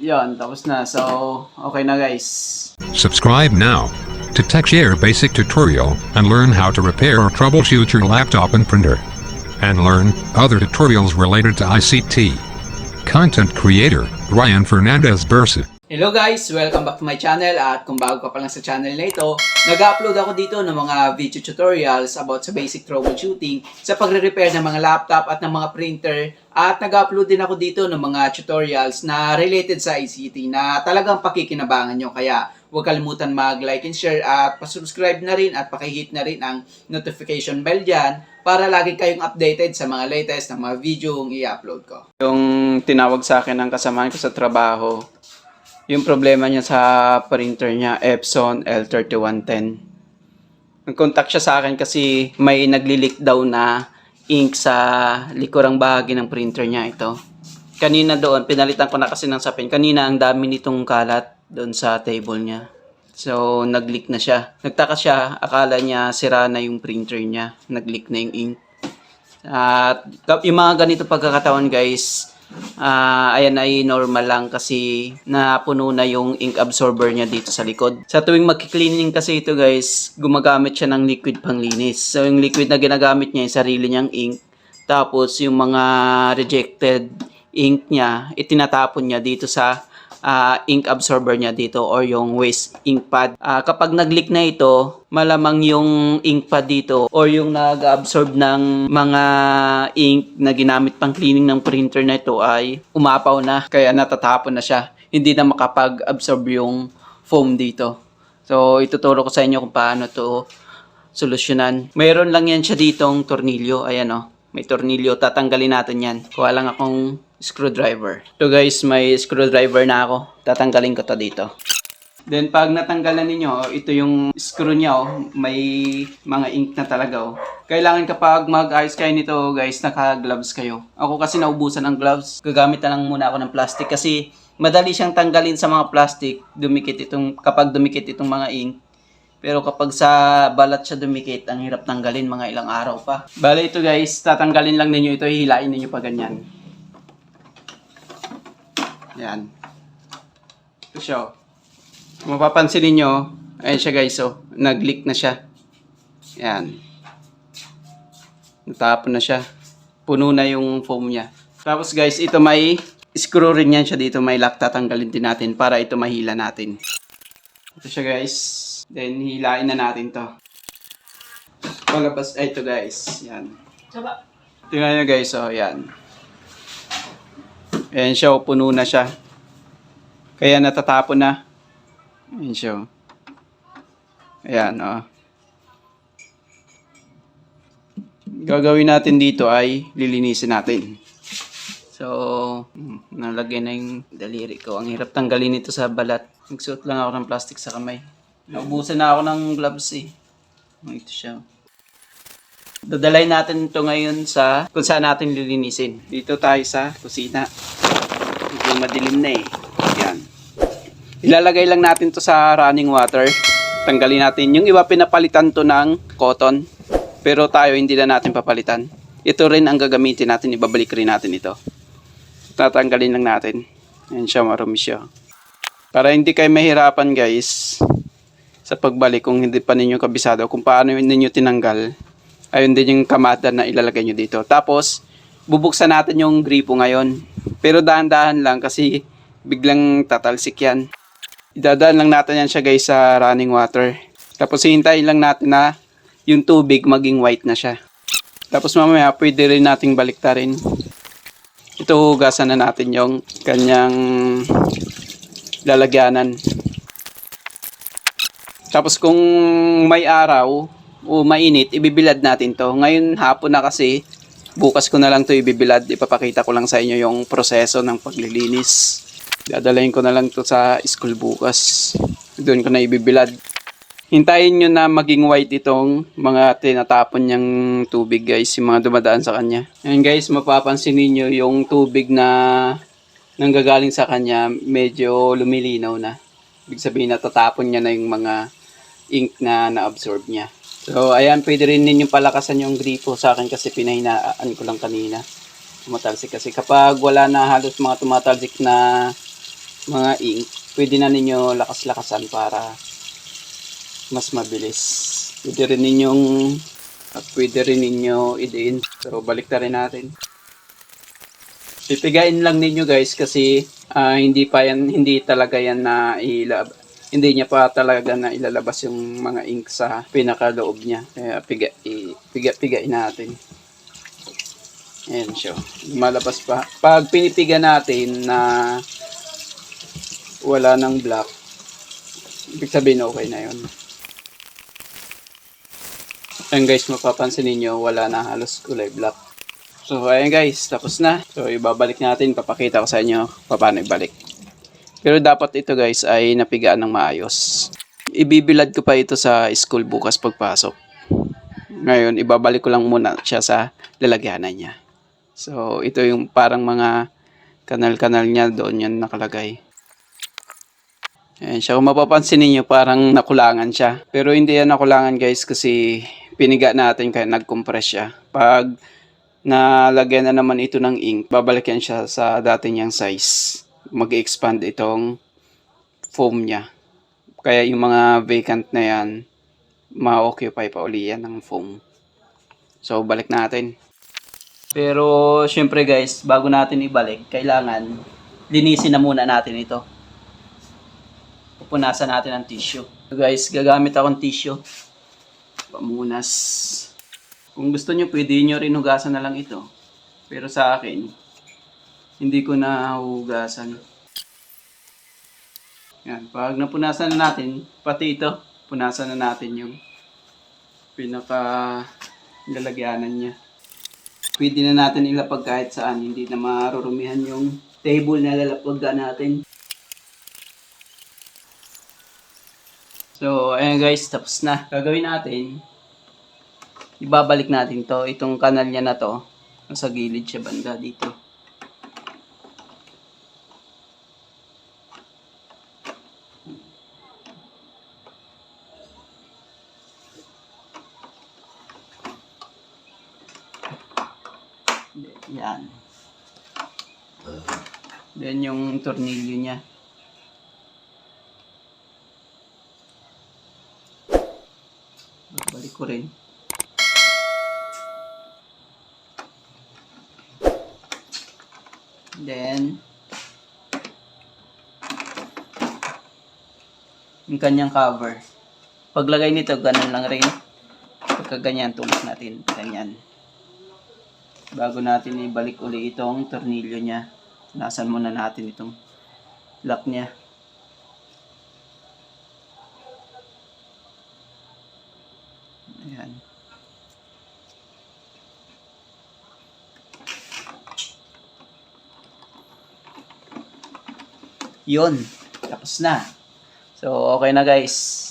Tapos na. So, okay na guys. Subscribe now to TechShare Basic Tutorial and learn how to repair or troubleshoot your laptop and printer. And learn other tutorials related to ICT. Content creator Ryan Fernandez Bursa. Hello guys! Welcome back to my channel at kung bago ka pa lang sa channel na ito, nag-upload ako dito ng mga video tutorials about sa basic troubleshooting sa pagre-repair ng mga laptop at ng mga printer at nag-upload din ako dito ng mga tutorials na related sa ICT na talagang pakikinabangan nyo kaya huwag kalimutan mag-like and share at pasubscribe na rin at pakihit na rin ang notification bell dyan para lagi kayong updated sa mga latest na mga video yung i-upload ko. Yung tinawag sa akin ng kasamahan ko sa trabaho, yung problema niya sa printer niya, Epson L3110. Nag-contact siya sa akin kasi may nagli-leak daw na ink sa likurang bahagi ng printer niya ito. Kanina doon, pinalitan ko na kasi ng sapin. Kanina ang dami nitong kalat doon sa table niya. So, nag-leak na siya. Nagtaka siya, akala niya sira na yung printer niya. Nag-leak na yung ink. At yung mga ganito pagkakatawan guys, ah ayan ay normal lang kasi napuno na yung ink absorber niya dito sa likod. Sa tuwing magki-cleaning kasi ito guys, gumagamit siya ng liquid panglinis. So yung liquid na ginagamit niya, yung sarili niyang ink. Tapos yung mga rejected ink niya, itinatapon niya dito sa ah, ink absorber niya dito or yung waste ink pad. Ah, kapag nag-leak na ito, malamang yung ink pad dito or yung nag-absorb ng mga ink na ginamit pang cleaning ng printer na ito ay umapaw na kaya natatapon na siya. Hindi na makapag-absorb yung foam dito. So, ituturo ko sa inyo kung paano to solusyonan. Mayroon lang yan siya ditong tornilyo. Ayan o. May tornilyo. Tatanggalin natin yan. Kuha lang akong screwdriver. So guys, may screwdriver na ako. Tatanggalin ko to dito. Then pag natanggalan ninyo, ito yung screw niya oh, may mga ink na talaga oh. Kailangan kapag mag-ayos kayo nito guys, naka-gloves kayo. Ako kasi naubusan ng gloves. Gagamit na lang muna ako ng plastic kasi madali siyang tanggalin sa mga plastic. Dumikit itong kapag dumikit itong mga ink. Pero kapag sa balat siya dumikit, ang hirap tanggalin mga ilang araw pa. Bale ito guys, tatanggalin lang ninyo ito, hihilain ninyo pa ganyan. Yan. Ito siya. oh. Mapapansin ninyo, ayan siya guys, oh. Nag-leak na siya. Yan. Natapon na siya. Puno na yung foam niya. Tapos guys, ito may screw rin yan siya dito. May lock tatanggalin din natin para ito mahila natin. Ito siya guys. Then, hilain na natin to. Palabas, ay ito guys. Yan. Tingnan nyo guys, oh, yan. Ayan siya, oh, puno na siya. Kaya natatapon na. Ayan siya. oh. Ayan, oh. Gagawin natin dito ay lilinisin natin. So, hmm, nalagay na yung daliri ko. Ang hirap tanggalin ito sa balat. Nagsuot lang ako ng plastic sa kamay. Naubusan na ako ng gloves eh. Ito siya. Dadalay natin ito ngayon sa kung saan natin lilinisin. Dito tayo sa kusina. Medyo madilim na eh. Yan. Ilalagay lang natin to sa running water. Tanggalin natin. Yung iba pinapalitan to ng cotton. Pero tayo hindi na natin papalitan. Ito rin ang gagamitin natin. Ibabalik rin natin ito. Tatanggalin lang natin. Yan siya, marumi siya. Para hindi kayo mahirapan guys sa pagbalik kung hindi pa ninyo kabisado kung paano ninyo tinanggal ayun din yung kamada na ilalagay nyo dito. Tapos, bubuksan natin yung gripo ngayon. Pero dahan-dahan lang kasi biglang tatalsik yan. Idadaan lang natin yan siya guys sa running water. Tapos hihintayin lang natin na yung tubig maging white na siya. Tapos mamaya pwede rin nating baliktarin. Ito hugasan na natin yung kanyang lalagyanan. Tapos kung may araw o mainit, ibibilad natin to. Ngayon hapon na kasi, bukas ko na lang to ibibilad. Ipapakita ko lang sa inyo yung proseso ng paglilinis. Dadalayin ko na lang to sa school bukas. Doon ko na ibibilad. Hintayin nyo na maging white itong mga tinatapon niyang tubig guys, yung mga dumadaan sa kanya. Ayan guys, mapapansin niyo yung tubig na nanggagaling sa kanya, medyo lumilinaw na. Ibig sabihin natatapon niya na yung mga ink na na-absorb niya. So, ayan, pwede rin ninyong palakasan yung gripo sa akin kasi pinahinaan ko lang kanina. Tumatalsik kasi kapag wala na halos mga tumatalsik na mga ink, pwede na ninyo lakas-lakasan para mas mabilis. Pwede rin ninyong at pwede rin ninyo idiin. Pero balik na rin natin. Pipigain lang ninyo guys kasi ah, hindi pa yan, hindi talaga yan na ilab hindi niya pa talaga na ilalabas yung mga ink sa pinakaloob niya. Kaya piga, i, piga, pigain natin. Ayan siya. Malabas pa. Pag pinipiga natin na wala ng black, ibig sabihin okay na yun. Ayan guys, mapapansin ninyo, wala na halos kulay black. So, ayan guys, tapos na. So, ibabalik natin, papakita ko sa inyo paano ibalik. Pero dapat ito guys ay napigaan ng maayos. Ibibilad ko pa ito sa school bukas pagpasok. Ngayon, ibabalik ko lang muna siya sa lalagyanan niya. So, ito yung parang mga kanal-kanal niya doon yan nakalagay. Ayan siya. Kung mapapansin niyo parang nakulangan siya. Pero hindi yan nakulangan guys kasi piniga natin kaya nag-compress siya. Pag nalagyan na naman ito ng ink, babalik yan siya sa dati niyang size. Mag-expand itong foam niya. Kaya yung mga vacant na yan, ma-occupy pa uli yan ng foam. So, balik natin. Pero, syempre guys, bago natin ibalik, kailangan linisin na muna natin ito. Pupunasan natin ang tissue. So guys, gagamit akong tissue. Pamunas. Kung gusto nyo, pwede nyo rin hugasan na lang ito. Pero sa akin, hindi ko na hugasan. Yan, pag napunasan na natin, pati ito, punasan na natin yung pinaka lalagyanan niya. Pwede na natin ilapag kahit saan, hindi na marurumihan yung table na lalapagdan natin. So, ayan guys, tapos na. Gagawin natin, ibabalik natin to, itong kanal niya na to, nasa gilid siya banda dito. Yan. Then yung tornilyo niya. Balik ko rin. Then, yung kanyang cover. Paglagay nito, ganun lang rin. Pagka ganyan, tulak natin. Ganyan. Bago natin ibalik uli itong tornilyo niya, nasan muna natin itong lock niya. Ayan. Yun. Tapos na. So, okay na guys.